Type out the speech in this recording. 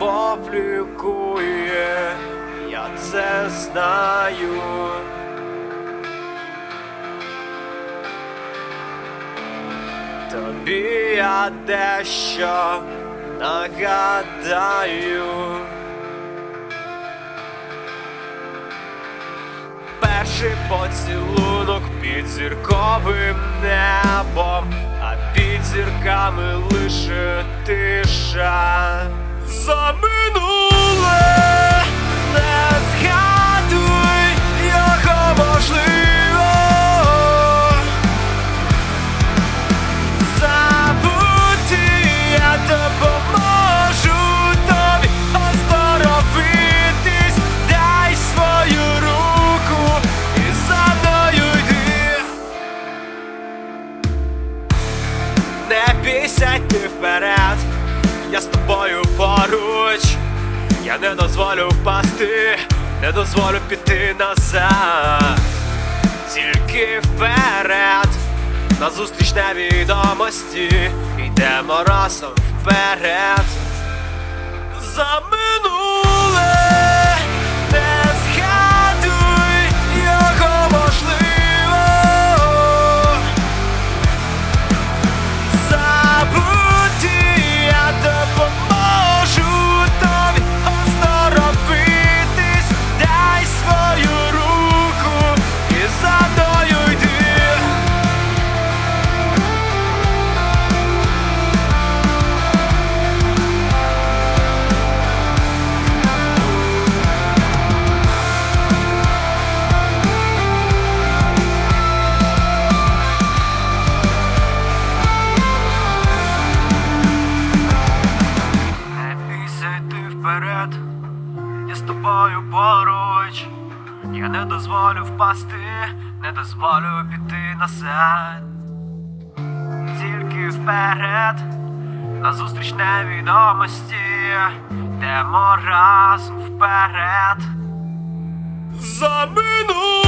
любов лікує, я це знаю. Тобі я дещо нагадаю. Перший поцілунок під зірковим небом, а під зірками лише тиша. За минуле не згадуй його можливо. Забути я допоможу тобі оздоровитись, дай свою руку і за мною йди. Не бійся йти вперед, я з тобою поруч, я не дозволю впасти, не дозволю піти назад тільки вперед, назустріч невідомості, йдемо разом вперед. За минуле тобою поруч. Я не дозволю впасти, не дозволю піти на назад. Тільки вперед, назустріч невідомості, йдемо разом вперед. За минуле